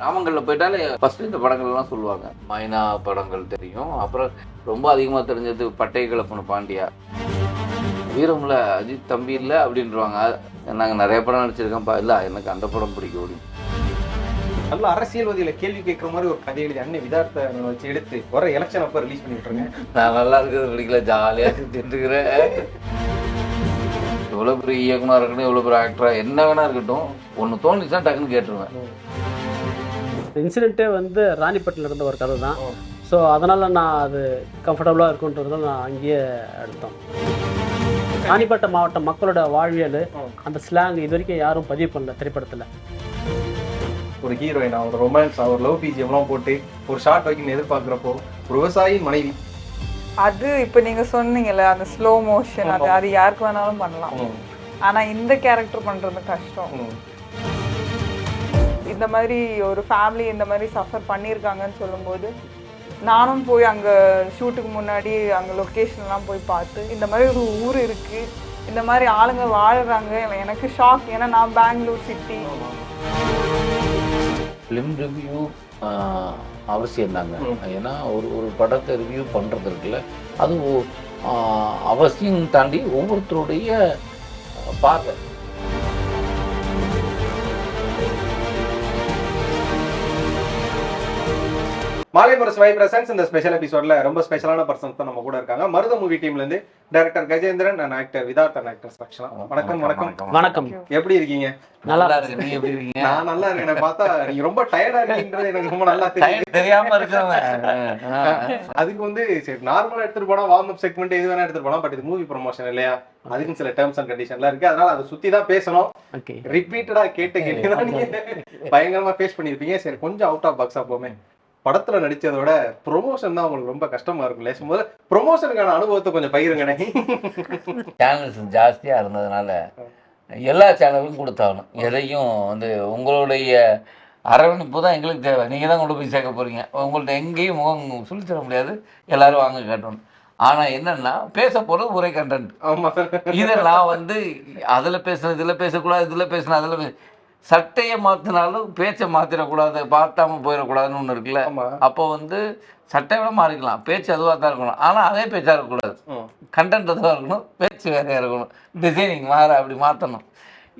கிராமங்களில் போயிட்டாலே ஃபர்ஸ்ட் இந்த படங்கள்லாம் சொல்லுவாங்க. மைனா படங்கள் தெரியும். அப்புறம் ரொம்ப அதிகமாக தெரிஞ்சது பட்டை கிளப்புன பாண்டியா. வீரம்ல அஜித் தம்பி இல்லை அப்படின்றவாங்க. நாங்கள் நிறைய படம் நடிச்சிருக்கோம்ப்பா இல்லை எனக்கு அந்த படம் பிடிக்கும். அப்படின்னு நல்ல அரசியல்வாதிகளை கேள்வி கேட்குற மாதிரி ஒரு கதை எழுதி அண்ணன் விதார்த்த வச்சு எடுத்து வர எலெக்ஷன் அப்போ ரிலீஸ் பண்ணி விட்டுருங்க. நான் நல்லா இருக்கிறது பிடிக்கல. ஜாலியாக தின்றுக்கிறேன் எவ்வளோ பெரிய இயக்குனர் இருக்கட்டும் எவ்வளோ பெரிய ஆக்டராக என்ன வேணா இருக்கட்டும் ஒன்று தோணுச்சுன்னா டக்குன்னு கேட்டுருவேன். இன்சிடென்ட்டே வந்து ராணிப்பேட்டில் இருந்த ஒரு கதை தான் ஸோ அதனால் நான் அது கம்ஃபர்டபுளாக இருக்குன்றதால நான் அங்கேயே எடுத்தோம். ராணிப்பேட்டை மாவட்ட மக்களோட வாழ்வியல் அந்த ஸ்லாங் இது வரைக்கும் யாரும் பதிவு பண்ணல திரைப்படத்தில். ஒரு ஹீரோயின் அவர் ரொமான்ஸ் அவர் லவ் பிஜிஎம்லாம் போட்டு ஒரு ஷார்ட் வைக்கணும்னு எதிர்பார்க்குறப்போ ஒரு விவசாயி மனைவி. அது இப்போ நீங்க சொன்னீங்கல்ல அந்த ஸ்லோ மோஷன் அது அது யாருக்கு வேணாலும் பண்ணலாம். ம், ஆனா இந்த கேரக்டர் பண்றது கஷ்டம். இந்த மாதிரி ஒரு ஃபேமிலி இந்த மாதிரி சஃபர் பண்ணியிருக்காங்கன்னு சொல்லும்போது நானும் போய் அங்கே ஷூட்டுக்கு முன்னாடி அங்கே லொக்கேஷன்லாம் போய் பார்த்து இந்த மாதிரி ஒரு ஊர் இருக்குது இந்த மாதிரி ஆளுங்க வாழ்கிறாங்க எனக்கு ஷாக் ஏன்னா நான் பெங்களூர் சிட்டி ஃபிலிம் ரிவ்யூ அவசியம் தாங்க. ஏன்னா ஒரு ஒரு படத்தை ரிவ்யூ பண்ணுறது இருக்குல்ல அது அவசியம் தாண்டி ஒவ்வொருத்தருடைய பார்வை. மாலை முரசு வை பிரசன்ஸ் இந்த ஸ்பெஷல் எபிசோட்ல ரொம்ப ஸ்பெஷலான பர்சன்ஸ் தான் நம்ம கூட இருக்காங்க. மருத மூவி டீம்ல இருந்து director Gajendran and actor Vidharth and actor Rakshana. வணக்கம் வணக்கம் வணக்கம். எப்படி இருக்கீங்க? நல்லா இருக்கு நீங்க எப்படி இருக்கீங்க? நான் நல்லா இருக்கேன். பார்த்தா நீங்க ரொம்ப டயர்டா இருக்கீங்கன்றது எனக்கு ரொம்ப நல்லா தெரியும் தெரியாம இருக்கவன் அதுக்கு வந்து சரி நார்மலா எடுத்துட்டு போனா வார்ம் அப் செக்மெண்ட் எது வேணா எடுத்துட்டு போலாம். பட் இது மூவி ப்ரொமோஷன் இல்லையா? அதுக்கும் சில டேர்ம்ஸ் அண்ட் கண்டிஷன்லாம் இருக்கு. அதனால அதை சுத்தி தான் பேசணும். ஓகே ரிப்பீட்டடா கேட்ட நீங்க பயங்கரமா ஃபேஸ் பண்ணிருப்பீங்க சரி கொஞ்சம் அவுட் ஆஃப் பாக்ஸா போமே. படத்துல நடிச்சதோட ப்ரொமோஷன் தான் உங்களுக்கு ரொம்ப கஷ்டமா இருக்கும். லேசும் போது ப்ரொமோஷனுக்கான அனுபவத்தை கொஞ்சம் பகிருங்கண்ணே. சேனல்ஸ் ஜாஸ்தியா இருந்ததுனால எல்லா சேனலுக்கும் கொடுத்தாகணும். எதையும் வந்து உங்களுடைய அரவணைப்பு தான் எங்களுக்கு தேவை. நீங்க தான் கொண்டு போய் சேர்க்க போறீங்க. உங்கள்ட்ட எங்கேயும் முகம் சொல்லி தர முடியாது. எல்லாரும் வாங்க கேட்டணும். ஆனா என்னன்னா பேச போறது ஒரே கண்டென்ட் ஆமா. இதை நான் வந்து அதில் பேசணும் இதில் பேசக்கூடாது இதில் பேசணும் அதில் பேச சட்டையை மாற்றினாலும் பேச்சை மாற்றிடக்கூடாது பார்த்தாம போயிடக்கூடாதுன்னு ஒன்று இருக்குல்ல அப்போ வந்து சட்டை விட மாறிக்கலாம். பேச்சு அதுவாக தான் இருக்கணும். ஆனால் அதே பேச்சாக இருக்கக்கூடாது. கண்டென்ட் அதுவாக இருக்கணும். பேச்சு வேறையாக இருக்கணும். டிசைனிங் மாற அப்படி மாற்றணும்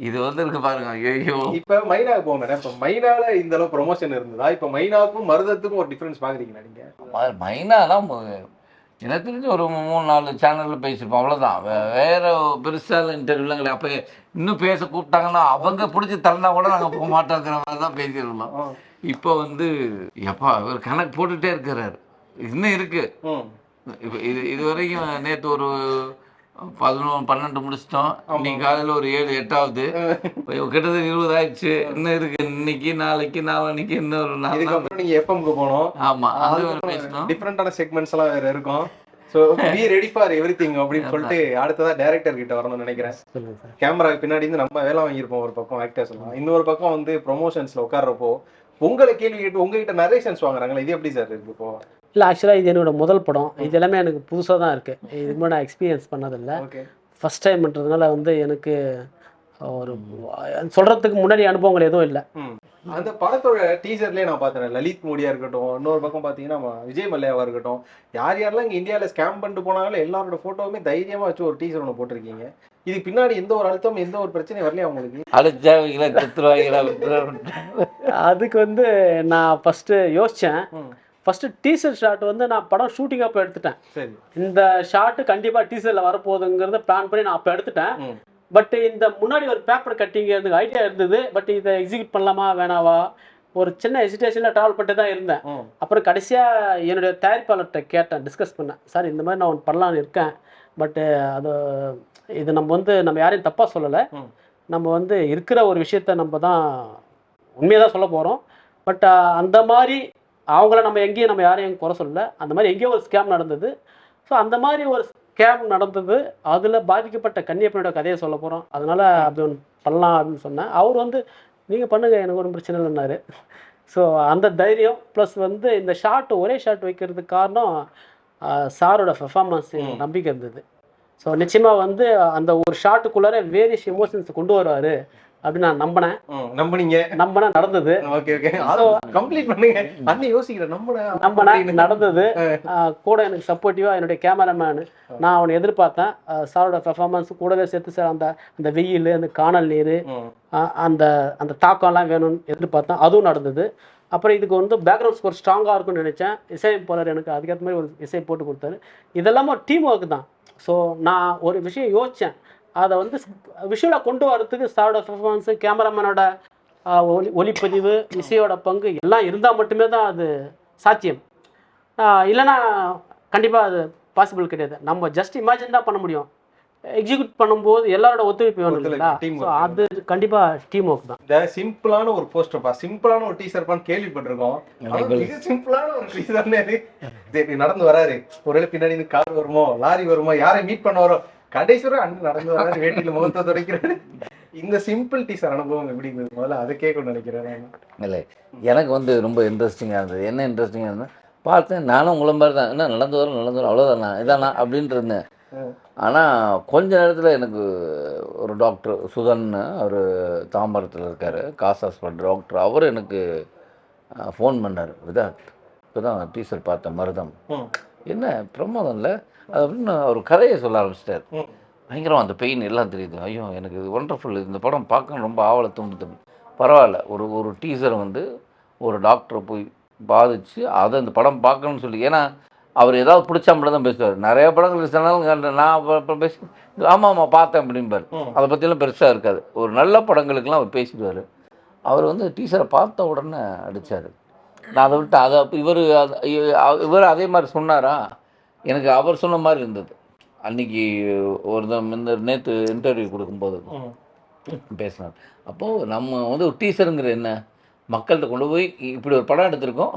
இது வந்து இருக்கு பாருங்க. ஐயோ இப்ப மைனாக்கு போங்க இப்ப மைனால இந்த அளவு ப்ரொமோஷன் இருந்ததா? இப்ப மைனாக்கும் மருதத்துக்கும் ஒரு டிஃபரன்ஸ் பாக்குறீங்களா நீங்க? மைனாலாம் எனக்கு தெரிஞ்சு ஒரு மூணு நாலு சேனலில் பேசியிருப்போம். அவ்வளோதான் வேற பெருசாக இன்டர்வியூலாம் கிடையாது. அப்போ இன்னும் பேச கூப்பிட்டாங்கன்னா அவங்க பிடிச்சி தள்ளனா கூட நாங்கள் போக மாட்டோங்கிற மாதிரி தான் பேசியிருந்தோம். இப்போ வந்து எப்பா இவர் கணக்கு போட்டுகிட்டே இருக்கிறாரு. இன்னும் இருக்கு. ம். இப்போ இது இது வரைக்கும் நேற்று ஒரு பதினொன்று பன்னெண்டு முடிச்சிட்டோம். இன்னைக்கு காலையில் ஒரு ஏழு எட்டாவது. கிட்டத்தட்ட இருபது ஆயிடுச்சு. இன்னும் இருக்கு. இன்னைக்கு நாளைக்கு நாளான்னைக்கு இன்னும் ஒரு நாள் நீங்க எஃப்எம்க்கு போகணும். ஆமாம் அது பேசணும் டிஃப்ரெண்டான செக்மெண்ட்ஸ் எல்லாம் வேற இருக்கும். So be ready for everything அப்படின்னு சொல்லிட்டு அடுத்ததா டைரக்டர் கிட்ட வரணும்னு நினைக்கிறேன். கேமரா பின்னாடி இருந்து நம்ம வேலை வாங்கியிருப்போம் ஒரு பக்கம் ஆக்டர்ஸ் எல்லாம். இன்னொரு பக்கம் வந்து ப்ரொமோஷன்ஸ்ல உட்கார்றப்போ உங்களை கேள்வி கேட்டு உங்ககிட்ட நரேஷன்ஸ் வாங்குறாங்களே இது எப்படி சார் இருக்கு இப்போ? இல்லை ஆக்சுவலாக இது என்னோட முதல் படம். இது எல்லாமே எனக்கு புதுசாக தான் இருக்குது இதுக்கு முன்னாடி நான் எக்ஸ்பீரியன்ஸ் பண்ணதில்லை. ஃபஸ்ட் டைம்ன்றதுனால வந்து எனக்கு ஒரு சொல்கிறதுக்கு முன்னாடி அனுபவங்கள் எதுவும் இல்லை. அந்த படத்தோட டீசர்லயே நான் பார்த்தேன் லலித் மோடியா இருக்கட்டும் இன்னொரு பக்கம் பாத்தீங்கன்னா நம்ம விஜய் மல்லையாவா இருக்கட்டும் யார் யாரெல்லாம் இங்க இந்தியால ஸ்கேம் பண்ணிட்டு போனாலும் எல்லாரோட போட்டோவுமே தைரியமா வச்சு ஒரு டீசர் ஒன்று போட்டிருக்கீங்க. இது பின்னாடி எந்த ஒரு அழுத்தம் எந்த ஒரு பிரச்சனையும் வரலையா உங்களுக்கு? செத்துருவாங்களா விட்டுருவாங்க அதுக்கு வந்து நான் ஃபஸ்ட்டு யோசித்தேன். ஃபஸ்ட்டு டீசர் ஷாட் வந்து நான் படம் ஷூட்டிங் அப்போ எடுத்துட்டேன். சரி. இந்த ஷாட்டு கண்டிப்பாக டீசரில் வரப்போகுதுங்கிறத பிளான் பண்ணி நான் அப்போ எடுத்துட்டேன். பட் இந்த முன்னாடி ஒரு பேப்பர் கட்டிங் எனக்கு ஐடியா இருந்தது. பட் இதை எக்ஸிக்யூட் பண்ணலாமா வேணாவா? ஒரு சின்ன ஹெசிடேஷனில் ட்ராவல் பண்ணிட்டு தான் இருந்தேன். அப்புறம் கடைசியாக என்னுடைய தயாரிப்பாளர்கிட்ட கேட்டேன் டிஸ்கஸ் பண்ணேன். சார் இந்த மாதிரி நான் ஒன்று பண்ணலான்னு இருக்கேன். பட்டு அது இது நம்ம வந்து நம்ம யாரையும் தப்பாக சொல்லலை. நம்ம வந்து இருக்கிற ஒரு விஷயத்த நம்ம தான் உண்மையை தான் சொல்ல போகிறோம் பட் அந்த மாதிரி அவங்கள நம்ம எங்கேயும் நம்ம யாரையும் குறை சொல்லல. அந்த மாதிரி எங்கேயோ ஒரு ஸ்கேம் நடந்தது. ஸோ அந்த மாதிரி ஒரு ஸ்கேம் நடந்தது. அதில் பாதிக்கப்பட்ட கன்னியப்பனோட கதையை சொல்ல போகிறோம் அதனால் அப்படி ஒன்று பண்ணலாம் அப்படின்னு சொன்னேன். அவர் வந்து நீங்கள் பண்ணுங்கள் எனக்கு ஒன்றும் பிரச்சனை இல்லைன்னாரு ஸோ அந்த தைரியம் ப்ளஸ் வந்து இந்த ஷாட் ஒரே ஷாட் வைக்கிறதுக்கு காரணம் சாரோட பெர்ஃபார்மன்ஸ் நம்பிக்கை இருந்தது. ஸோ நிச்சயமாக வந்து அந்த ஒரு ஷாட்டுக்குள்ளார வேரியஸ் எமோஷன்ஸ் கொண்டு வருவார். அப்படின்னு நான் நம்பினேன். நம்புனீங்க. நம்பினேன் நடந்தது. Okay okay. கம்ப்ளீட் பண்ணுங்க. அண்ணன் யோசிக்கிறேன். நம்புன நம்பினேன் நடந்தது. கூட எனக்கு சப்போர்ட்டிவாக என்னுடைய கேமராமேனு நான் அவனை எதிர்பார்த்தேன். சாரோட பெர்ஃபார்மன்ஸ் கூடவே சேர்த்து சார் அந்த அந்த வெயில் அந்த காணல் நீர் அந்த அந்த தாக்கம்லாம் வேணும்னு எதிர்பார்த்தேன். அதுவும் நடந்தது. அப்புறம் இதுக்கு வந்து பேக்ரவுண்ட் ஸ்கோர் ஸ்ட்ராங்காக இருக்கும்னு நினச்சேன். இசையமைப்பாளர் எனக்கு அதுக்கேற்ற மாதிரி ஒரு இசை போட்டு கொடுத்தாரு. இதெல்லாமே டீம் ஒர்க் தான். ஸோ நான் ஒரு விஷயம் யோசித்தேன் அதை வந்து விஷுவலாக கொண்டு வரதுக்கு சாரோட பெர்ஃபார்மன்ஸு கேமராமேனோட ஒலி ஒளிப்பதிவு இசையோட பங்கு எல்லாம் இருந்தால் மட்டுமே தான் அது சாத்தியம். இல்லைன்னா கண்டிப்பாக அது பாசிபிள் கிடையாது. நம்ம ஜஸ்ட் இமேஜின் தான் பண்ண முடியும். எக்ஸிக்யூட் பண்ணும்போது எல்லாரோட ஒத்துழைப்பு வேணும் இல்லைங்களா. அது கண்டிப்பாக டீம் ஒர்க் தான். இந்த சிம்பிளான ஒரு போஸ்டர்ப்பா சிம்பிளான ஒரு டீசர்ப்பான்னு கேள்விப்பட்டிருக்கோம். சிம்பிளான ஒரு டீசர்னே சரி நடந்து வராரு. ஒருவேளை பின்னாடி கார் வருமோ லாரி வருமோ யாரை மீட் பண்ண வரோம்? கடைசி வரை அண்ணன் நடந்து வராரு வேட்டியில முகத்தை துடைக்கிறாரு. இந்த சிம்பிள் டீசர் அனுபவம் எப்படி இருந்தது? முதல்ல அதை கேட்கணும்னு நினைக்கிறேன் நான். இல்லை எனக்கு வந்து ரொம்ப இன்ட்ரெஸ்டிங்காக இருந்தது. என்ன இன்ட்ரெஸ்டிங்காக இருந்தது பார்த்தேன் நானும் உங்களை மாதிரி தான். என்ன நடந்து வரும் நடந்து வரும் அவ்வளோதானா இதானா? அப்படின்ட்டு இருந்தேன். ஆனால் கொஞ்ச நேரத்தில் எனக்கு ஒரு டாக்டர் சுதன் அவர் தாம்பரத்தில் இருக்கார் காசு ஹாஸ்பிட்டல் டாக்டர் அவர் எனக்கு ஃபோன் பண்ணார். விதாத் இப்போ தான் டீச்சர் பார்த்தேன் மருதம் என்ன பிரமாதம் இல்லை அது அப்படின்னு அவர் கதையை சொல்ல ஆரம்பிச்சிட்டார். ம், பயங்கரம் அந்த பெயின் எல்லாம் தெரியுது. ஐயோ எனக்கு இது ஒண்டர்ஃபுல் இந்த படம் பார்க்க ரொம்ப ஆவலை தூண்டுது பரவாயில்ல. ஒரு ஒரு டீசர் வந்து ஒரு டாக்டரை போய் பாதிச்சு அதை இந்த படம் பார்க்கணும்னு சொல்லி. ஏன்னா அவர் ஏதாவது பிடிச்சா மட்டும் தான் பேசுவார். நிறைய படங்கள் சொன்னாலும் நான் பேசி ஆமாம் ஆமாம் பார்த்தேன் அப்படிம்பார். அதை பற்றிலாம் பெருசாக இருக்காது. ஒரு நல்ல படங்களுக்கெல்லாம் அவர் பேசிடுவார். அவர் வந்து டீசரை பார்த்த உடனே அடித்தார் நான் அதை விட்டு அதை இவர் இவர் அதே மாதிரி சொன்னாரா? எனக்கு அவர் சொன்ன மாதிரி இருந்தது. அன்னைக்கு ஒரு தம் இந்த நேற்று இன்டர்வியூ கொடுக்கும்போது. பேசினார். அப்போது நம்ம வந்து ஒரு டீச்சருங்கிற என்ன? மக்கள்கிட்ட கொண்டு போய் இப்படி ஒரு படம் எடுத்திருக்கோம்.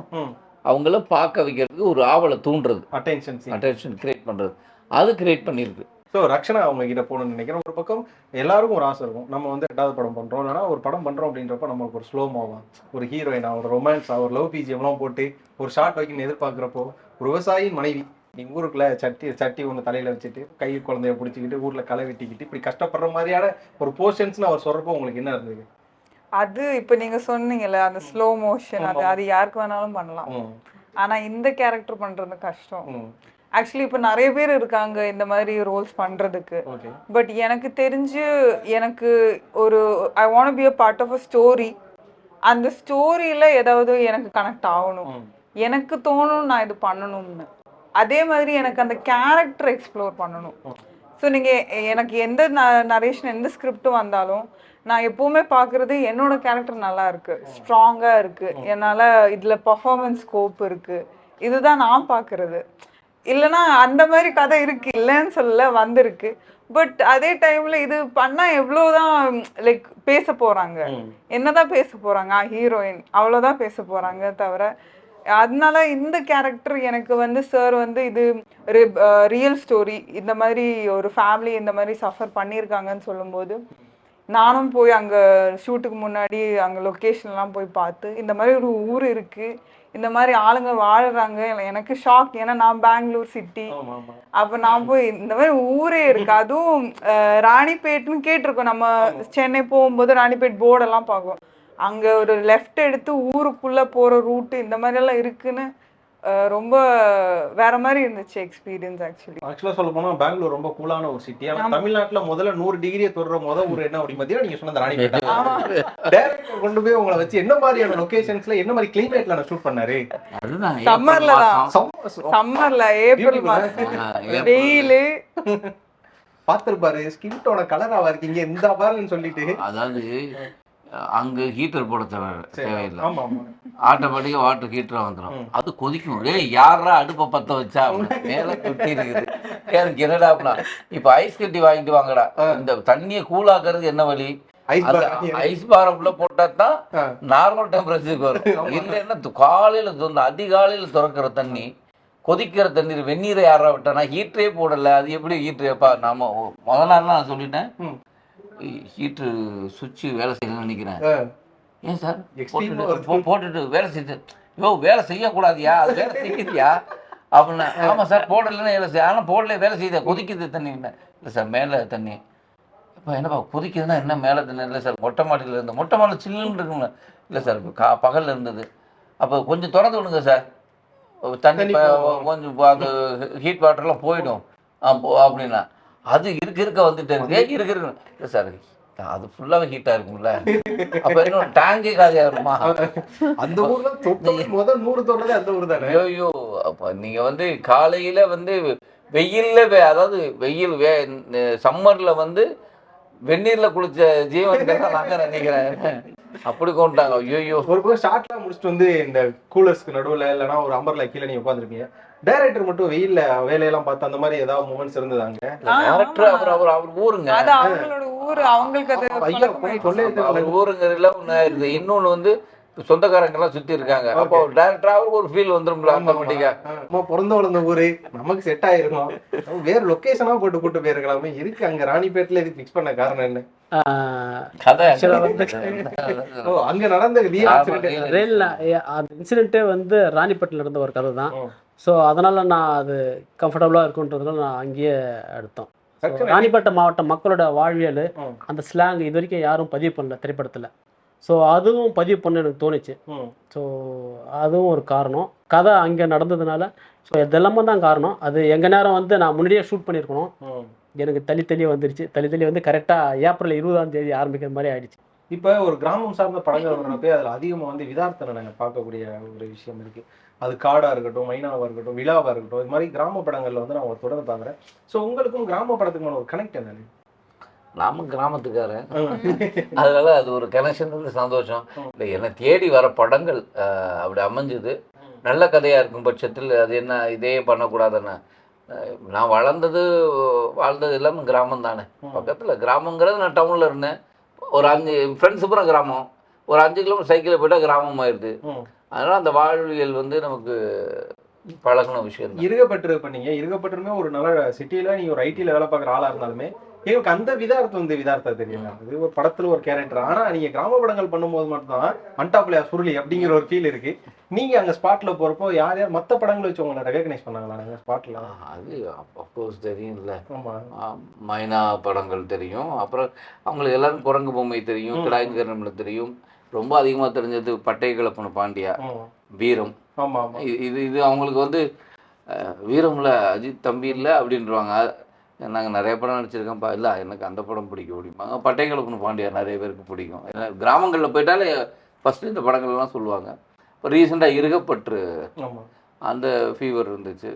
அவங்கள பார்க்க வைக்கிறதுக்கு ஒரு ஆவலை தூண்டுறது. அட்டென்ஷன் அட்டென்ஷன் கிரியேட் பண்ணுறது அது கிரியேட் பண்ணியிருக்கு. ஸோ ரக்ஷனா அவங்க கிட்ட போகணும்னு நினைக்கிறேன். ஒரு பக்கம் எல்லாருக்கும் ஒரு ஆசை இருக்கும். நம்ம வந்து ரெண்டாவது படம் பண்றோம். இல்லைனா ஒரு படம் பண்றோம் அப்படின்றப்ப நம்மளுக்கு ஒரு ஸ்லோ மூவம் ஒரு ஹீரோயினா ஒரு ரொமான்ஸா ஒரு லவ் பிஜிஎம்லாம் போட்டு ஒரு ஷார்ட் வைக்கணும்னு எதிர்பார்க்குறப்போ ஒரு விவசாயியின் மனைவி நீ ஊருக்குள்ள சட்டி சட்டி ஒன்று தலையில வச்சுட்டு கை குழந்தைய பிடிச்சிக்கிட்டு ஊர்ல களை வெட்டிக்கிட்டு இப்படி கஷ்டப்படுற மாதிரியான ஒரு போர்ஷன்ஸ்னு அவர் சொல்றப்போ உங்களுக்கு என்ன இருந்தது? அது இப்போ நீங்க சொன்னீங்கல்ல அந்த ஸ்லோ மோஷன் அது அது யாருக்கு வேணாலும் பண்ணலாம். ஆனா இந்த கேரக்டர் பண்றது கஷ்டம். ஆக்சுவலி இப்போ நிறைய பேர் இருக்காங்க இந்த மாதிரி ரோல்ஸ் பண்றதுக்கு. ஓகே பட் எனக்கு தெரிஞ்சு எனக்கு ஒரு I want be a part of a story அந்த ஸ்டோரியில ஏதாவது எனக்கு கனெக்ட் ஆகணும். எனக்கு தோணும் நான் இது பண்ணணும்னு. அதே மாதிரி எனக்கு அந்த கேரக்டர் எக்ஸ்ப்ளோர் பண்ணணும். ஸோ நீங்கள் எனக்கு எந்த நரேஷன் எந்த ஸ்கிரிப்ட் வந்தாலும் நான் எப்பவுமே பார்க்குறது என்னோட கேரக்டர் நல்லா இருக்கு. ஸ்ட்ராங்காக இருக்கு. என்னால் இதில் பர்ஃபார்மன்ஸ் ஸ்கோப் இருக்கு. இதுதான் நான் பார்க்குறது இல்லைன்னா அந்த மாதிரி கதை இருக்கு இல்லைன்னு சொல்லல வந்திருக்கு. பட் அதே டைம்ல இது பண்ணா எவ்வளோதான் லைக் பேச போறாங்க. என்னதான் பேச போறாங்க? ஹீரோயின் அவ்வளோதான் பேச போறாங்க தவிர அதனால இந்த கேரக்டர் எனக்கு வந்து சார் வந்து இது ரியல் ஸ்டோரி இந்த மாதிரி ஒரு ஃபேமிலி இந்த மாதிரி சஃபர் பண்ணியிருக்காங்கன்னு சொல்லும்போது நானும் போய் அங்கே ஷூட்டுக்கு முன்னாடி அங்கே லொக்கேஷன்லாம் போய் பார்த்து இந்த மாதிரி ஒரு ஊர் இருக்கு. இந்த மாதிரி ஆளுங்க வாழுறாங்க. எனக்கு ஷாக் ஏன்னா நான் பெங்களூர் சிட்டி அப்ப நான் போய் இந்த மாதிரி ஊரே இருக்கு. அதுவும் ராணிப்பேட்னு கேட்டிருக்கோம். நம்ம சென்னை போகும்போது ராணிப்பேட் போர்டெல்லாம் பார்க்கும். அங்க ஒரு லெஃப்ட் எடுத்து ஊருக்குள்ள போற ரூட் இந்த மாதிரி எல்லாம் இருக்குன்னு ரொம்ப வேற மாதிரி இருந்துச்சு எக்ஸ்பீரியன்ஸ் ஆக்சுவலி ஆக்சுவலா சொல்ல போனா பெங்களூர் ரொம்ப கூலான ஒரு சிட்டி ஆனா தமிழ்நாட்டுல முதல்ல நூறு டிகிரியை தொடுற முத ஊர் என்ன அப்படின்னு பாத்தீங்கன்னா நீங்க சொன்ன அந்த ராணிப்பேட்டை. கொண்டு போய் உங்களை வச்சு என்ன மாதிரியான லொகேஷன்ஸ்ல என்ன மாதிரி கிளைமேட்ல நான் ஷூட் பண்ணாரு? தான். மாசம். சம்மர்ல ஏப்ரல். மாசம். வெயிலு. பாத்துருப்பாரு ஸ்கின் டோன கலராவா இருக்கீங்க இந்த பாருன்னு சொல்லிட்டு. அதாவது அங்கே ஹீட்டர் போட தேவையில்லை. ஆட்டோமேட்டிக்காக வாட்டர் ஹீட்டராக வந்துடும். அது கொதிக்கும். டேய் யாரா அடுப்பை பற்ற வச்சா. மேலே தொட்டி இருக்குது. எனக்கு என்னடா இப்போ ஐஸ் கட்டி வாங்கிட்டு வாங்கடா. இந்த தண்ணியை கூலாக்குறது என்ன வழி? ஐஸ் பாரம்ல போட்டா தான். நார்மல் டெம்பரேச்சருக்கு வரும். இல்லைன்னா து- காலையில திறந்து அதிகாலையில திறக்கிற தண்ணி கொதிக்கிற தண்ணீர் வெந்நீரை யாரா விட்டானா? ஹீட்டரே போடல. அது எப்படி ஹீட்டரேப்பா நாம ஒ- முத நாள் நான் சொல்லிட்டேன். ஹீட்ரு சுவிட்சு வேலை செய்யணும்னு நினைக்கிறேன். ஏன் சார்? போட்டுட்டு வேலை செஞ்சு யோ வேலை செய்யக்கூடாதியா? அது வேலை செய்யுதியா அப்படின்னா ஆமாம் சார் போடலைன்னா வேலை செய்ய ஆனால் போடல வேலை செய்யுதா கொதிக்குது தண்ணி. இல்லை சார் மேலே தண்ணி. இப்போ என்னப்பா கொதிக்குதுன்னா என்ன மேலே தின்னு இல்லை சார் மொட்டை மாடியில் இருந்து மொட்டை மாடியில் சில்லுன்னு இருக்குங்களா இல்லை சார் கா பகலில் இருந்தது. அப்போ கொஞ்சம் திறந்து விடுங்க சார். தண்ணி தண்ணி. கொஞ்சம் அந்த ஹீட் வாட்டர்லாம் போயிடும். அப்போ அப்படின்னா. அது இருக்க இருக்க வந்துட்டு இருக்கு. இருக்க இருக்கு. சார் அது ஃபுல்லாகவே ஹீட்டாக இருக்கும்ல. அப்போ இன்னும் டேங்கே காலியாக இருக்குமா அந்த ஊர்ல முதல் நூறு தொட்டதே அந்த ஊர் தானே? ஐயோ அப்போ நீங்கள் வந்து காலையில் வந்து வெயில்ல அதாவது வெயில் வே சம்மரில் வந்து வெந்நீரில் குளிச்ச ஜீவன் தான் நாங்கள் நினைக்கிறேன். அப்படி கொண்டாங்க. ஐயோ ஒரு பக்கம் ஷார்ட்லாம் முடிச்சுட்டு வந்து இந்த கூலர்ஸ்க்கு நடுவுல இல்லைன்னா ஒரு அம்பர்ல கீழே நீங்க உட்காந்துருப்பீங்க டைரக்டர் மட்டும் வெயில்ல வேலையெல்லாம் பார்த்து அந்த மாதிரி ஏதாவது மூமெண்ட்ஸ் இருந்ததாங்க டேரக்டர். அவர் அவர் அவர் ஊருங்க. அது அவங்களோட ஊரு அவங்களுக்கு அது ஐயா அவர் ஊருங்கிறதுல ஒன்று இருக்குது இன்னொன்று வந்து சொந்தக்காரங்கெல்லாம் சுற்றி இருக்காங்க. அப்போ அவருக்கு ஒரு ஃபீல் வந்துரும்ல ஆட்டோமேட்டிக்காக நம்ம பிறந்த வளர்ந்த ஊரு நமக்கு செட் ஆயிருக்கும். வேற லொகேஷனா போட்டு கூட்டு போயிருக்கலாமே. இருக்கு அங்க. ராணிப்பேட்ல இது ஃபிக்ஸ் பண்ண காரணம் என்ன? ஆஹ் கதை அங்க நடந்த ரியல் இன்சிடென்ட்டே வந்து ராணிப்பேட்டில் இருந்த ஒரு கதை தான். ஸோ அதனால நான் அது கம்ஃபர்டபுளாக இருக்குன்றதுனால நான் அங்கேயே எடுத்தோம். ராணிப்பேட்டை மாவட்ட மக்களோட வாழ்வியல். அந்த ஸ்லாங் இது வரைக்கும் யாரும் பதிவு பண்ணல திரைப்படத்தில். ஸோ அதுவும் பதிவு பண்ண எனக்கு தோணுச்சு. ஸோ அதுவும் ஒரு காரணம். கதை அங்கே நடந்ததுனால ஸோ இதெல்லாமே தான் காரணம். அது எங்கள் நேரம் வந்து நான் முன்னாடியே ஷூட் பண்ணியிருக்கணும். எனக்கு தள்ளி தள்ளி வந்துருச்சு. தள்ளி தள்ளி வந்து கரெக்டாக ஏப்ரல் இருபதாம் தேதி ஆரம்பிக்கிற மாதிரி ஆயிடுச்சு. இப்ப ஒரு கிராமம் சார்ந்த படங்கள் வர்றப்ப அதுல அதிகமா வந்து விதார்த்தனை நாங்க பார்க்கக்கூடிய ஒரு விஷயம் இருக்கு. அது காடா இருக்கட்டும் மைனாவா இருக்கட்டும் விழாவா இருக்கட்டும் இது மாதிரி கிராம படங்கள்ல வந்து நான் ஒரு தொடர்ந்து பாக்குறேன் சோ உங்களுக்கும் கிராம படத்துக்குமான ஒரு கனெக்ட் என்னன்னு நாமும் கிராமத்துக்காரன். அதனால அது ஒரு கனெக்ஷன் வந்து சந்தோஷம். இல்லை என்னை தேடி வர படங்கள் அப்படி அமைஞ்சுது. நல்ல கதையாக இருக்கும் பட்சத்தில் அது என்ன இதே பண்ணக்கூடாதுன்னு. நான் வளர்ந்தது வாழ்ந்தது எல்லாமே கிராமம் தானே. பக்கத்தில் கிராமங்கிறது நான் டவுனில் இருந்தேன். ஒரு அஞ்சு ஃப்ரெண்ட்ஸ் பூரா கிராமம். ஒரு அஞ்சு கிலோமீட்டர் சைக்கிளில் போயிட்டால் கிராமம் ஆயிடுது. அதனால் அந்த வாழ்வியல் வந்து நமக்கு பழகின விஷயம் தான் இருகப்பட்டு பண்ணீங்க இருகப்பட்டுமே ஒரு நல்ல சிட்டில நீங்க ஒரு ஐடில வேலை பார்க்குற ஆளா இருந்தாலுமே எங்களுக்கு அந்த விதார்த்தம் வந்து விதார்த்தா தெரியல அது ஒரு படத்துல ஒரு கேரக்டர் ஆனா நீங்க கிராம படங்கள் பண்ணும்போது மட்டும்தான் அன்டாப்ல சுருளி அப்படிங்கிற ஒரு ஃபீல் இருக்கு. நீங்க அங்க ஸ்பாட்ல போறப்போ யார் யார் மத்த படங்களை வச்சு உங்களை ரெகக்னைஸ் பண்ணாங்களா? ஸ்பாட்ல அது அஃப்கோர்ஸ் தெரியும்ல. மைனா படங்கள் தெரியும். அப்புறம் அவங்களுக்கு எல்லாரும் குரங்கு பொம்மை தெரியும் ம். கிடாய்கரம்ல தெரியும். ரொம்ப அதிகமாக தெரிஞ்சது பட்டை கிளப்பன பாண்டியா. வீரம். இது இது அவங்களுக்கு வந்து வீரம்ல அஜித் தம்பி இல்லை அப்படின்றவாங்க. நாங்கள் நிறைய படம் நடிச்சிருக்கோம்ப்பா. இல்லை எனக்கு அந்த படம் பிடிக்கும். அப்படிம்பாங்க பட்டை கிளப்பன பாண்டியா நிறைய பேருக்கு பிடிக்கும். ஏன்னா கிராமங்களில் போயிட்டாலே ஃபஸ்ட்டு இந்த படங்கள்லாம் சொல்லுவாங்க. இப்போ ரீசெண்டாக இருகப்பற்று அந்த ஃபீவர் இருந்துச்சு.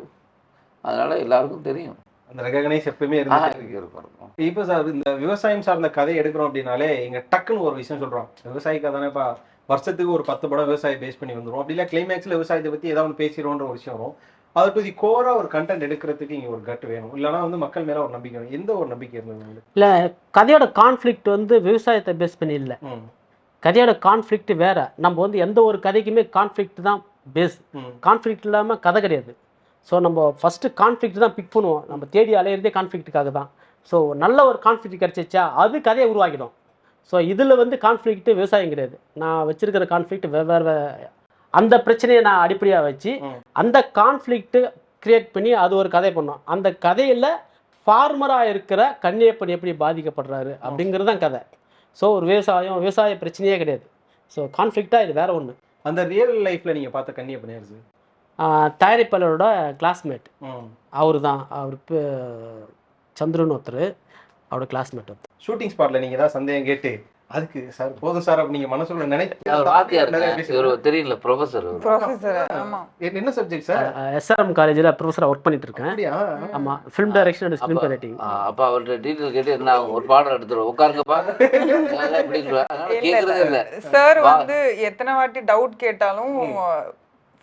அதனால் எல்லாருக்கும் தெரியும். அந்த ரெகக்னைஸ் எப்பயுமே இருக்கும் இப்போ சார் இந்த விவசாயம் சார்ந்த கதை எடுக்கிறோம் அப்படின்னாலே இங்க டக்குன்னு ஒரு விஷயம் சொல்றோம். விவசாய கதைனேப்பா வருஷத்துக்கு ஒரு பத்து படம் விவசாயம் பேஸ் பண்ணி வந்துரும். அப்படி இல்லை கிளைமேக்ஸ்ல விவசாயத்தை பத்தி ஏதாவது ஒன்று பேசிடுவோன்ற ஒரு விஷயம் வரும். அதை பத்தி கோரா ஒரு கண்டென்ட் எடுக்கிறதுக்கு இங்க ஒரு கட் வேணும். இல்லைன்னா வந்து மக்கள் மேல ஒரு நம்பிக்கை வேணும். எந்த ஒரு நம்பிக்கை இருந்தது இல்லை கதையோட கான்ஃப்ளிக்ட் வந்து விவசாயத்தை பேஸ் பண்ணி இல்லை. கதையோட கான்ஃப்ளிக்ட் வேற. நம்ம வந்து எந்த ஒரு கதைக்குமே கான்ஃப்ளிக்ட் தான் பேஸ் கான்ஃப்ளிக்ட் இல்லாமல் கதை கிடையாது. ஸோ நம்ம ஃபஸ்ட்டு கான்ஃப்ளிக்ட் தான் பிக் பண்ணுவோம். நம்ம தேடி அலையிறதே கான்ஃப்ளிக்ட்டுக்காக தான். ஸோ நல்ல ஒரு கான்ஃப்ளிக்ட் கிடச்சிச்சா அது கதையை உருவாக்கிடும். ஸோ இதில் வந்து கான்ஃப்ளிக்ட் விவசாயம் கிடையாது. நான் வச்சிருக்கிற கான்ஃப்ளிக்ட் வெவ்வேறு அந்த பிரச்சனையை நான் அடிப்படையாக வச்சு. அந்த கான்ஃப்ளிக்ட்டு கிரியேட் பண்ணி அது ஒரு கதை பண்ணோம். அந்த கதையில் ஃபார்மராக இருக்கிற கன்னியப்பன் எப்படி பாதிக்கப்படுறாரு அப்படிங்கிறது தான் கதை. ஸோ ஒரு விவசாயம் விவசாய பிரச்சனையே கிடையாது. ஸோ கான்ஃப்ளிக்டாக இது வேற ஒன்று அந்த ரியல் லைஃப்ல நீங்க பார்த்த கண்ணிய பண்ணியாரு தயாரிப்பாளரோட கிளாஸ்மேட் அவர் தான். அவர் சந்துருன்னு ஒருத்தர். அவரோட கிளாஸ்மேட் ஒருத்தர். ஷூட்டிங் ஸ்பாட்ல நீங்க ஏதாவது சந்தேகம் கேட்டு அதுக்கு சார் போதும் சார் அப்படி நீங்க மனசுல. இவர் தெரியல ஆமா. என்ன- சப்ஜெக்ட் சார்? எஸ்ஆர்எம் காலேஜில் ப்ரொஃபஸராக ஒர்க் பண்ணிட்டு இருக்கேன். ஆமாம் film direction and screen writing அப்ப அவர்கிட்ட டீட்டெயில் கேட்டு என்ன ஆகும்? ஒரு பாடம் அதனால கேட்கறதே இல்லை சார் வந்து எத்தனை வாட்டி டவுட் கேட்டாலும்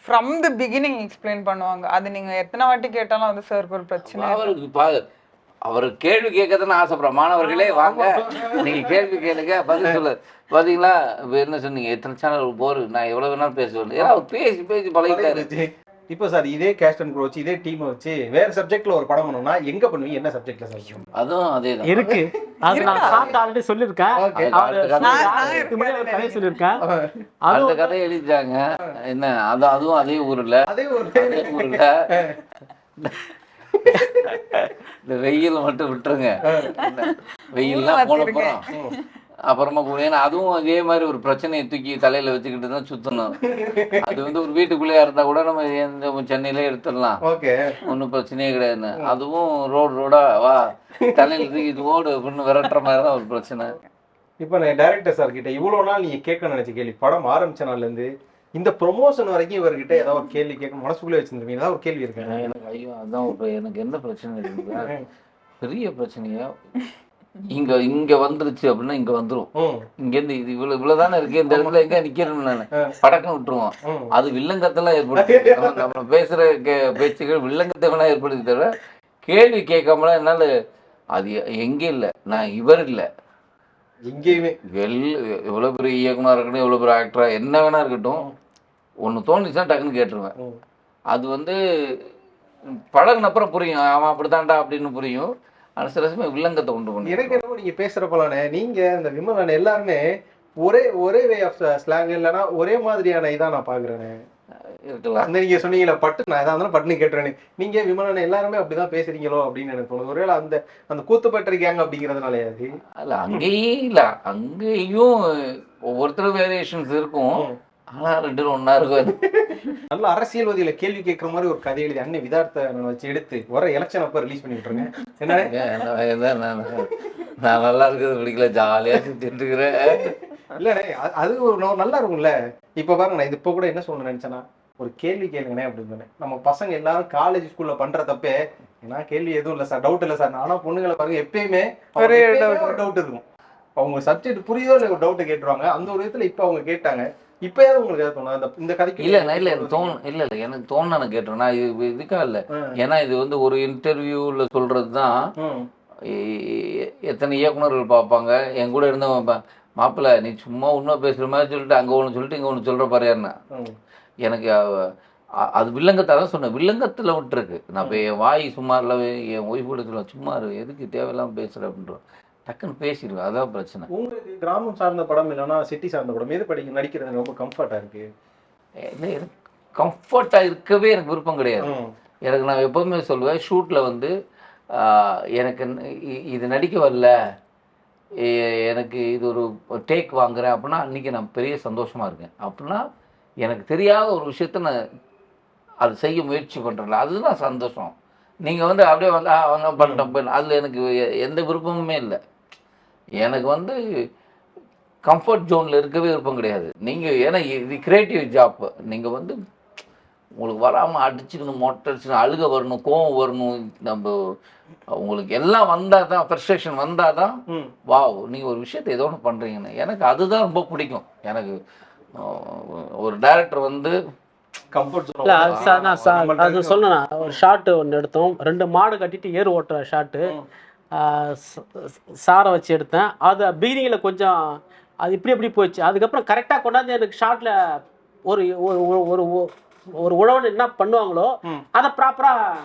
ஃப்ரம் தி பிகினிங் எக்ஸ்பிளைன் பண்ணுவாங்க. அது நீங்க எத்தனை வாட்டி கேட்டாலும் அது சாருக்கு ஒரு பிரச்சனை. அவருக்கு அவர் கேள்வி கேட்கறதுன்னு ஆசைப்படுறோம். மாணவர்களே வாங்க. நீங்க கேள்வி கேளுங்க பதில் சொல்லு. பாத்தீங்களா? இப்ப என்ன சொன்னீங்க? எத்தனை சேனல் போர் நான் எவ்வளவு வேணாலும் பேசுவேன் ஏன்னா அவர் பேசி பேசி பழகிட்டாரு. இப்போ சார் இதே கேஸ்ட் அண்ட் க்ரோ வச்சு இதே டீம் வச்சு வேற சப்ஜெக்ட்ல ஒரு படம் பண்ணணும்னா எங்க பண்ணுவீங்க? என்ன சப்ஜெக்ட்ல சார் அதுவும் அதே தான். இருக்கு. அது நான் சாப்பிட்டு ஆல்ரெடி சொல்லியிருக்கேன். கதை- சொல்லியிருக்கேன். அந்த கதை எழுதிட்டாங்க. என்ன? அது அதுவும் அதே ஊர்ல. அதே ஊர்ல. இந்த வெயில் மட்டும் விட்டுருங்க. வெயில்லாம் போன வச்சிருக்கேன். அப்புறம். ஏன்னா அதுவும் இதே மாதிரி ஒரு பிரச்சனையை தூக்கி தலையில வச்சுக்கிட்டு தான் சுத்தணும். அது வந்து ஒரு வீட்டுக்குள்ளேயா இருந்தா கூட நம்ம எந்த சென்னையிலே எடுத்துடலாம். ஓகே. ஒன்றும் பிரச்சனையே கிடையாதுன்னு. அதுவும் ரோடு ரோடா வா. தலையில தூக்கி இது ஓடு அப்படின்னு விரட்டுற மாதிரி தான் ஒரு பிரச்சனை. இப்போ நான் டைரக்டர் சார் கிட்ட இவ்வளவு நாள் நீங்க கேட்க நினைச்ச கேள்வி. படம் ஆரம்பிச்ச நாள்ல இருந்து இந்த ப்ரொமோஷன் வரைக்கும் இவர்கிட்ட ஏதாவது ஒரு கேள்வி கேட்க மனசுக்குள்ளே வச்சிருந்தீங்க ஏதாவது ஒரு கேள்வி இருக்கு? எனக்கு ஐயோ அதான் இப்போ எனக்கு என்ன பிரச்சனை இருக்குது பெரிய பிரச்சனையா? இங்க இங்க வந்துருச்சு அப்படின்னா இங்க வந்துரும். இங்க இருந்து இது இவ்வளவு இவ்வளவுதானே இருக்கு. இந்த இடத்துல எங்க நிக்கிறேன் நான். படக்குன்னு விட்டுருவோம். அது வில்லங்கத்தெல்லாம் ஏற்படுத்தி நம்ம பேசுற பேச்சுகள் வில்லங்கத்தை வேணா ஏற்படுத்தி தவிர கேள்வி கேட்காமலாம் என்னால அது எங்க இல்ல. நான் இவர் இல்ல. எங்கேயுமே. எல் எவ்வளவு பெரிய இயக்குனர் இருக்கட்டும் எவ்வளவு பெரிய ஆக்டரா என்ன வேணா இருக்கட்டும் ஒண்ணு தோணுச்சுன்னா டக்குன்னு கேட்டுருவேன். அது வந்து பழகுன அப்புறம் புரியும். அவன் அப்படித்தான்டா அப்படின்னு புரியும். ஆனா சில சமயம் வில்லங்கத்தை உண்டு பண்ணி எனக்கு என்னமோ நீங்க பேசுறப்பலானே நீங்க இந்த விமலன் எல்லாருமே ஒரே ஒரே வே ஆஃப் ஸ்லாங் இல்லைன்னா ஒரே மாதிரியான இதான் நான் பாக்குறேன். இருக்கலாம். அந்த நீங்க சொன்னீங்களா பட்டு நான் எதா இருந்தாலும் பட்டுன்னு கேட்டுறேன் நீங்க விமலன் எல்லாருமே அப்படிதான் பேசுறீங்களோ அப்படின்னு எனக்கு தோணுது. ஒருவேளை அந்த அந்த கூத்துப்பட்டு கேங் அப்படிங்கறதுனால அது. அல்ல அங்கேயும் இல்ல. அங்கேயும் ஒவ்வொருத்தரும் வேரியேஷன்ஸ் இருக்கும். ம். ஆனா ரெண்டு பேரும் ஒண்ணா இருக்கும் நல்ல அரசியல்வாதிகளை கேள்வி கேட்கற மாதிரி ஒரு கதை எழுதி அண்ணன் விதார்த்தை நான் வச்சு எடுத்து வர எலெக்ஷன் அப்ப ரிலீஸ் பண்ணி விட்டுருங்க. என்ன? நான் நல்லா இருக்கிறது பிடிக்கல ஜாலியா சுத்திட்டு இருக்கிறேன். இல்லண்ணே அது- ஒரு நோ- நல்லா இருக்கும்ல. இப்ப பாருங்க நான் இது இப்ப கூட என்ன சொல்ல நினைச்சேன்னா ஒரு கேள்வி கேளுங்கண்ணே அப்படின்னு நம்ம பசங்க எல்லாரும் காலேஜ் ஸ்கூல்ல பண்ற தப்பே நான் கேள்வி எதுவும் இல்ல சார் டவுட் இல்ல சார். ஆனா பொண்ணுங்களை பாருங்க எப்பயுமே ஒரே டவுட் இருக்கும். அவங்க சப்ஜெக்ட் புரியுதோ இல்ல ஒரு டவுட் கேட்டுருவாங்க. அந்த ஒரு விதத்துல இப்ப அவங்க கேட்டாங்க. இப்பயாவது உங்களுக்கு ஏதாவது தோணும் அந்த இந்த கதைக்கு இல்ல இல்ல எனக்கு தோணு இல்ல இல்ல எனக்கு தோணு நான் கேட்டேன். நான் இது இதுக்கா இல்ல. ஏன்னா இது வந்து ஒரு இன்டர்வியூல சொல்றது தான் ம். எத்தனை இயக்குனர்கள் பார்ப்பாங்க? என் கூட இருந்தவன் மாப்பிள்ளை நீ சும்மா உண்மை பேசுற மாதிரி சொல்லிட்டு அங்க ஒண்ணு சொல்லிட்டு இங்க ஒண்ணு சொல்ற பாரு. எனக்கு அது வில்லங்கத்தை தான் சொன்னேன். வில்லங்கத்துல விட்டுருக்கு. நான் இப்போ என் வாய் சும்மா இல்லை என் ஒய்ஃப் கூட சொல்லுவேன் சும்மா இரு எதுக்கு தேவையில்லாம பேசுற அப்படின்ற. டக்குன்னு பேசிடுவேன் அதான் பிரச்சனை. உங்களுக்கு கிராமம் சார்ந்த படம் இல்லைன்னா சிட்டி சார்ந்த படம் எது படிக்க நடிக்கிறது ரொம்ப கம்ஃபர்ட்டா இருக்கு? இல்லை கம்ஃபர்ட்டாக இருக்கவே எனக்கு விருப்பம் கிடையாது. எனக்கு நான் எப்போவுமே சொல்லுவேன் ஷூட்டில் வந்து எனக்கு இது நடிக்க வரல எனக்கு இது ஒரு டேக் வாங்குறேன் அப்படின்னா அன்றைக்கி நான் பெரிய சந்தோஷமாக இருக்கேன். அப்படின்னா எனக்கு தெரியாத ஒரு விஷயத்த நான் அது செய்ய முயற்சி பண்ணுறேன்ல அதுதான் சந்தோஷம். நீங்கள் வந்து அப்படியே வந்து "ஆ, வாங்க பண்ணிட்டேன் அதில் எனக்கு எந்த விருப்பமுமே இல்லை. எனக்கு வந்து கம்ஃபர்ட் ஜோனில் இருக்கவே விருப்பம் கிடையாது. நீங்கள் ஏன்னா இது கிரியேட்டிவ் ஜாப் நீங்கள் வந்து உங்களுக்கு வராமல் அடிச்சுக்கணும் மொட்டை அடிச்சுக்கணும் அழுக வரணும் கோவம் வரணும் நம்ம உங்களுக்கு எல்லாம் வந்தால் தான் ஃப்ரஸ்ட்ரேஷன் வந்தால் தான். வாவ் நீங்கள் ஒரு விஷயத்தை ஏதோ ஒன்று பண்ணுறீங்கன்னு எனக்கு அதுதான் ரொம்ப பிடிக்கும். எனக்கு ஒரு டைரக்டர் வந்து கம்ஃபர்ட் அது சா- நான் சா- நம்ம அது சொன்னேன் ஒரு ஷாட்டு ஒன்று எடுத்தோம். ரெண்டு மாடு கட்டிட்டு ஏர் ஓட்டுற ஷாட்டு ம். சாரை வச்சு எடுத்தேன் அது பிகினிங்கில் கொஞ்சம் அது இப்படி இப்படி போச்சு அதுக்கப்புறம் கரெக்டாக கொண்டாந்து எனக்கு ஷார்ட்ல ஒரு ஒரு ஒரு- ஒரு உழவன் என்ன பண்ணுவாங்களோ. அதை ப்ராப்பராக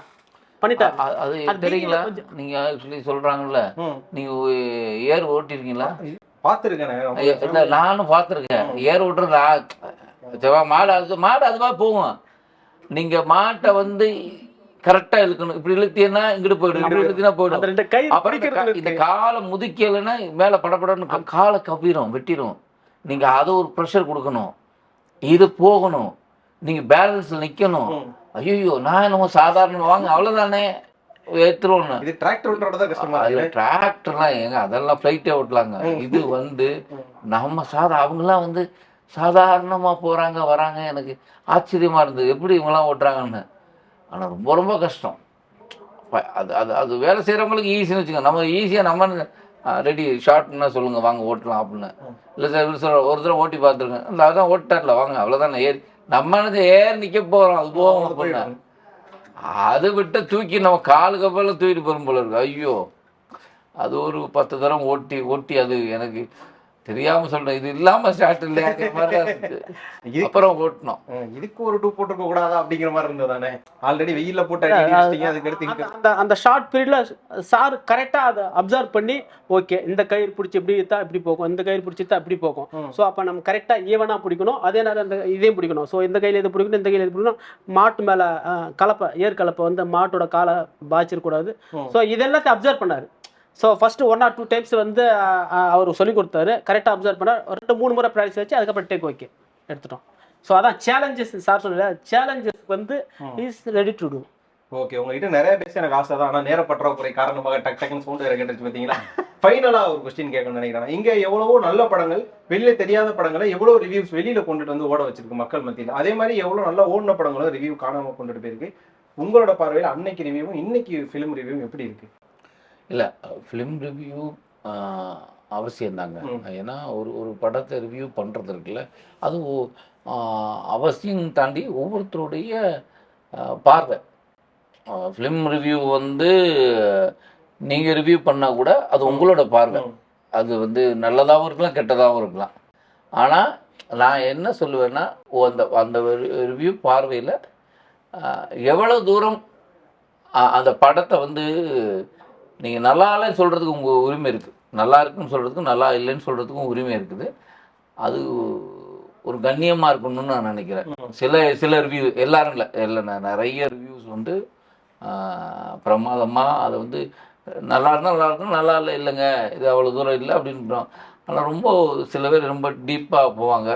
பண்ணிட்டார் அது தெரியுங்களா கொஞ்சம். நீங்கள் ஆக்சுவலி சொல்கிறாங்கல்ல ம். நீங்கள் ஏர் ஓட்டிருக்கீங்களா பார்த்திருக்கேனே. நானும் பார்த்துருக்கேன் ஏர் செவ்வா மாடு அது மாடு அது மாதிரி போகும் நீங்க மாட்டை வந்து கரெக்டா இழுக்கணும். இப்படி இழுத்தீங்கன்னா இங்கிட்டு போயிடும் இப்படி இழுத்தீங்கன்னா போயிடும். அப்புறம் இந்த காலை முதிக்கலைன்னா மேல படபடன்னு கா- காலை கப்பிரும் வெட்டிரும். நீங்க அது ஒரு ப்ரெஷர் கொடுக்கணும். இது போகணும். நீங்க பேலன்ஸ்ல நிக்கணும். ஐயோ நான் என்னமோ சாதாரண வாங்க அவ்வளவுதானே? ஏத்துருவோன்னு இது டிராக்டர் ஓட்டுறத தான் கஷ்டமா அதுல இருக்கு. டிராக்டர்லாம் ஏங்க. அதெல்லாம் ஃப்ளைட்டே ஓட்டலாங்க. இது வந்து. நம்ம சாதா அவங்கெல்லாம் வந்து சாதாரணமா போறாங்க வராங்க. எனக்கு ஆச்சரியமா இருந்தது. எப்படி இவங்கெல்லாம் ஓட்டுறாங்கன்னு. ஆனா ரொம்ப ரொம்ப கஷ்டம். அது அது அது வேலை செய்கிறவங்களுக்கு ஈஸின்னு வச்சுக்கோங்க. நம்ம ஈஸியாக நம்ம ரெடி ஷார்ட்னா சொல்லுங்க. வாங்க ஓட்டலாம் அப்படின்னு. இல்லை சார் சொல்ற ஒரு தடவை ஓட்டி பார்த்துருங்க. இல்லை அதான் ஓட்டார்ல. வாங்க அவ்வளோதான் ஏறி நம்ம என்னது ஏறி நிற்க போகிறோம் அது போவோம் அது அப்படின்னு. அது விட்டு தூக்கி நம்ம காலு கப்பல தூக்கிட்டு போகும் போல இருக்கு. ஐயோ. அது ஒரு பத்து தரம் ஓட்டி ஓட்டி அது எனக்கு தெரியாம சொல்றேன் இது இல்லாம ஸ்டார்ட் இல்லையாங்கிற மாதிரி தான் அப்புறம் ஓட்டினோம் ம், இதுக்கு ஒரு டூ போட்டுருக்க கூடாதா அப்படிங்கிற மாதிரி இருந்தது தானே ஆல்ரெடி வெயில்ல போட்டு அதுக்கு அந்த அந்த ஷார்ட் பீரியட்ல சார் கரெக்டாக அதை அப்சர்வ் பண்ணி ஓகே இந்த கயிறு பிடிச்சி இப்படி இழுத்தா இப்படி போகும் இந்த கயிறு பிடிச்சி இழுத்தா இப்படி போகும். ஸோ அப்போ நம்ம கரெக்டாக ஈவனாக பிடிக்கணும் அதே நேரம் அந்த இதையும் பிடிக்கணும். ஸோ இந்த கையில் இது பிடிக்கணும் இந்த கையில் இது பிடிக்கணும் மாட்டு மேலே கலப்பை ஏர் கலப்பை வந்து மாட்டோட காலை பாய்ச்சிடக்கூடாது. ஸோ இதெல்லாத்தையும் அப்சர்வ் பண்ணார். So first one or two times வந்து அவர் சொல்லி கொடுத்தாரு. கரெக்டாக அப்சர்வ் பண்ணார். ரெண்டு மூணு முறை ப்ராக்டிஸ் வச்சு அதுக்கப்புறம் டேக் ஓகே எடுத்துட்டோம். ஸோ அதான் சேலஞ்சஸ் சார் சொல்லல சேலஞ்சஸ் வந்து is ready to do okay உங்ககிட்ட நிறைய பேச எனக்கு ஆசை தான். ஆனா நேர பற்றாக்குறை காரணமாக டக் டக்குன்னு சவுண்ட் வேற கேட்டுச்சு பாத்தீங்களா ஃபைனலா ஒரு கொஸ்டின் கேட்கணும்னு நினைக்கிறேன் இங்க எவ்வளவோ நல்ல படங்கள் வெளியில தெரியாத படங்களை எவ்வளவு ரிவ்யூஸ் வெளியில கொண்டுட்டு வந்து ஓட வச்சிருக்கு மக்கள் மத்தியில். அதே மாதிரி எவ்வளவு நல்லா ஓடின படங்களும் ரிவ்யூ காணாம கொண்டுட்டு போயிருக்கு. உங்களோட பார்வையில் அன்னைக்கு ரிவ்யூவும் இன்னைக்கு ஃபிலிம் ரிவ்யூவும் எப்படி இருக்கு? இல்லை ஃபிலிம் ரிவ்யூ அவசியம்தாங்க. ஏன்னா ஒரு ஒரு படத்தை ரிவ்யூ பண்ணுறது இருக்குல்ல அது அவசியம் தாண்டி ஒவ்வொருத்தருடைய பார்வை. ஃபிலிம் ரிவ்யூ வந்து நீங்கள் ரிவ்யூ பண்ணால் கூட அது உங்களோட பார்வை. அது வந்து நல்லதாகவும் இருக்கலாம் கெட்டதாகவும் இருக்கலாம். ஆனால் நான் என்ன சொல்லுவேன்னா அந்த அந்த ரிவ்யூ பார்வையில் எவ்வளோ தூரம் அந்த படத்தை வந்து நீங்கள் நல்லா இல்லைன்னு சொல்கிறதுக்கு உங்கள் உரிமை இருக்குது நல்லா இருக்குன்னு சொல்கிறதுக்கும் நல்லா இல்லைன்னு சொல்கிறதுக்கும் உரிமை இருக்குது. அது ஒரு கண்ணியமாக இருக்கணும்னு நான் நினைக்கிறேன். சில சில ரிவ்யூ எல்லாரும் இல்லை இல்லை நான் நிறைய ரிவ்யூஸ் வந்து பிரமாதமாக அதை வந்து நல்லா இருந்தால் நல்லா இருக்கும் நல்லா இல்லை இல்லைங்க இது அவ்வளோ தூரம் இல்லை அப்படின்னு ஆனால் ரொம்ப சில பேர் ரொம்ப டீப்பாக போவாங்க?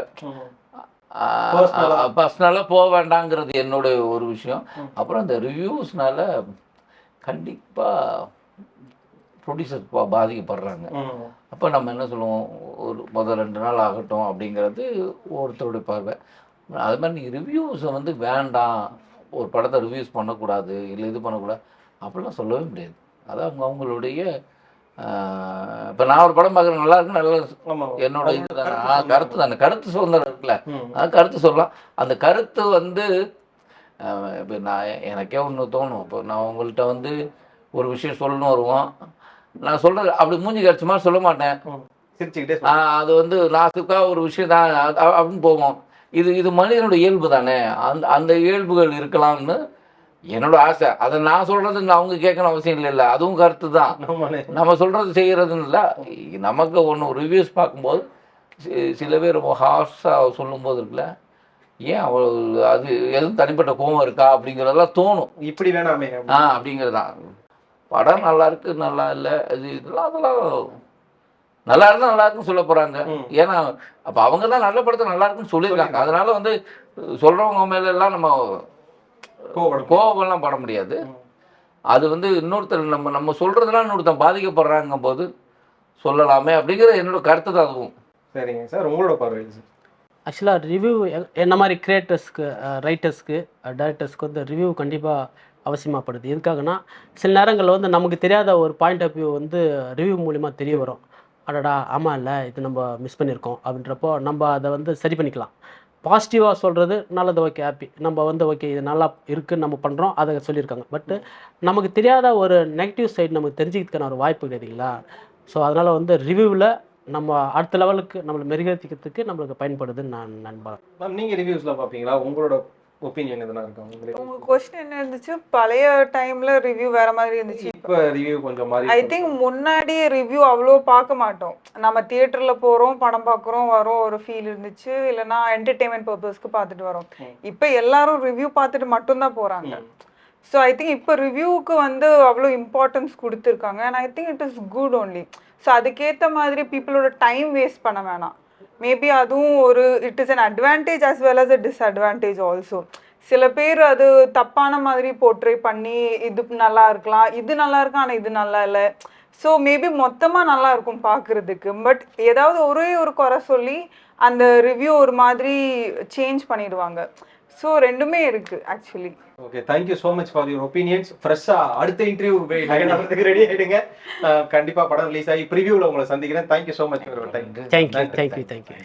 பர்சனலாக போக வேண்டாங்கிறது என்னோட ஒரு விஷயம். அப்புறம் அந்த ரிவ்யூஸ்னால கண்டிப்பாக ப்ரொடியூசர் பாதிக்கப்படுறாங்க. அப்போ நம்ம என்ன சொல்லுவோம்? ஒரு முதல் ரெண்டு நாள் ஆகட்டும் அப்படிங்கிறது ஒருத்தருடைய பார்வை. அது மாதிரி ரிவ்யூஸை வந்து வேண்டாம். ஒரு படத்தை ரிவ்யூஸ் பண்ணக்கூடாது இல்லை இது பண்ணக்கூடாது. அப்படிலாம் சொல்லவே முடியாது. அது அவங்க அவங்களுடைய இப்போ நான் ஒரு படம் பார்க்குறேன். நல்லா இருக்கு நல்லா என்னோட இது தானே. கருத்து தானே. கருத்து சுதந்திரம் இருக்குல்ல. ம். அது கருத்து சொல்லலாம். அந்த கருத்து வந்து இப்போ நான் எனக்கே ஒன்று தோணும். இப்போ நான் உங்கள்கிட்ட வந்து ஒரு விஷயம் சொல்லணும் வருவோம். நான் சொல்கிறது அப்படி மூஞ்சி கடிச்ச மாதிரி சொல்ல மாட்டேன். சிரிச்சுக்கிட்டே அது வந்து நாசுக்காக ஒரு விஷயம் தான் அப்படின்னு போவோம் இது இது மனிதனோட இயல்பு தானே. அந்த அந்த இயல்புகள் இருக்கலாம்னு என்னோட ஆசை. அதை நான் சொல்கிறது அவங்க கேட்கணும் அவசியம் இல்லைல்ல அதுவும் கருத்து தான். நம்ம சொல்கிறது செய்கிறதுன்னு இல்லை. நமக்கு ஒன்று ரிவ்யூஸ் பார்க்கும்போது சில பேர் ரொம்ப ஹார்ஷாக சொல்லும்போது இருக்குல்ல ஏன் அவள் அது எதுவும் தனிப்பட்ட கோவம் இருக்கா அப்படிங்கிறதெல்லாம் தோணும். இப்படி வேணாமே. ஆ அப்படிங்கிறது தான். படம் நல்லா இருக்கு நல்லா இல்லை இது இதெல்லாம் அதெல்லாம் நல்லா இருந்தால் நல்லா இருக்குன்னு சொல்ல போகிறாங்க ம். ஏன்னா அப்போ அவங்க தான் நல்ல படத்தை நல்லா இருக்குன்னு சொல்லியிருக்காங்க அதனால வந்து சொல்கிறவங்க மேல எல்லாம் நம்ம. கோவம்லாம் பட முடியாது. அது வந்து இன்னொருத்தர் நம்ம நம்ம சொல்கிறதுலாம் இன்னொருத்தன் பாதிக்கப்படுறாங்க போது சொல்லலாமே அப்படிங்கிற என்னோட கருத்து தான் அதுவும் சரிங்க சார் உங்களோட பார்வையில் சார் ஆக்சுவலாக ரிவ்யூ என்ன மாதிரி கிரியேட்டர்ஸ்க்கு ரைட்டர்ஸ்க்கு டைரக்டர்ஸ்க்கு வந்து ரிவ்யூ கண்டிப்பாக அவசியமாகப்படுது எதுக்காகனா சில நேரங்களில் வந்து நமக்கு தெரியாத ஒரு பாயிண்ட் ஆஃப் வியூ வந்து ரிவ்யூ மூலிமா தெரிய வரும். அடடா ஆமாம் இல்லை இது நம்ம மிஸ் பண்ணியிருக்கோம் அப்படின்றப்போ நம்ம அதை வந்து சரி பண்ணிக்கலாம். பாசிட்டிவாக சொல்கிறது நல்லது ஓகே ஹாப்பி நம்ம வந்து ஓகே இது நல்லா இருக்குதுன்னு நம்ம பண்ணுறோம் அதை சொல்லியிருக்காங்க. பட்டு நமக்கு தெரியாத ஒரு நெகட்டிவ் சைடு நமக்கு தெரிஞ்சுக்கிறதுக்கான ஒரு வாய்ப்பு கிடையாதுங்களா ஸோ அதனால் வந்து ரிவ்யூவில் நம்ம அடுத்த லெவலுக்கு நம்மளை மெருகேற்றிக்கிறதுக்கு நம்மளுக்கு பயன்படுதுன்னு நான் நண்பன் மேம் நீங்கள் ரிவ்யூஸ்லாம் பார்ப்பீங்களா? உங்களோட ஒப்பீனியன் எதுனா இருக்கா உங்களுக்கு உங்க கொஸ்டின் என்ன இருந்துச்சு? பழைய டைம்ல ரிவ்யூ வேற மாதிரி இருந்துச்சு. இப்ப ரிவ்யூ கொஞ்சம் ஐ மாறி திங்க் முன்னாடி ரிவ்யூ அவ்வளோ பார்க்க மாட்டோம். நம்ம தியேட்டர்ல போறோம் படம் பார்க்குறோம் வரோம் ஒரு ஃபீல் இருந்துச்சு. இல்லைன்னா என்டர்டெயின்மெண்ட் பர்பஸ்க்கு பார்த்துட்டு வரோம். இப்போ எல்லாரும் ரிவ்யூ பார்த்துட்டு மட்டும்தான் போறாங்க. ஸோ ஐ திங்க் இப்போ ரிவ்யூவுக்கு வந்து அவ்வளோ இம்பார்ட்டன்ஸ் கொடுத்துருக்காங்க. And I think it is good only so அதுக்கேற்ற மாதிரி பீப்புளோட டைம் வேஸ்ட் பண்ண வேணாம். மேபி அதுவும் ஒரு it is an advantage as well as a disadvantage also சில பேர் அது தப்பான மாதிரி போர்ட்ரே பண்ணி இது நல்லா இருக்கலாம் இது நல்லா இருக்கு ஆனால் இது நல்லா இல்லை. ஸோ மேபி மொத்தமாக நல்லா இருக்கும் பார்க்குறதுக்கு பட் ஏதாவது ஒரே ஒரு குறை சொல்லி அந்த ரிவ்யூ ஒரு மாதிரி சேஞ்ச் பண்ணிடுவாங்க. ஸோ ரெண்டுமே இருக்குது actually okay thank you so much for your opinions ஃப்ரெஷ்ஷா அடுத்த இன்டர்வியூ லைன் ஆகிறதுக்கு ரெடி ஆயிடுங்க. அஹ் கண்டிப்பா படம் ரிலீஸ் ஆகி ப்ரிவியூல உங்களை சந்திக்கிறேன். Thank you so much thank you thank you thank you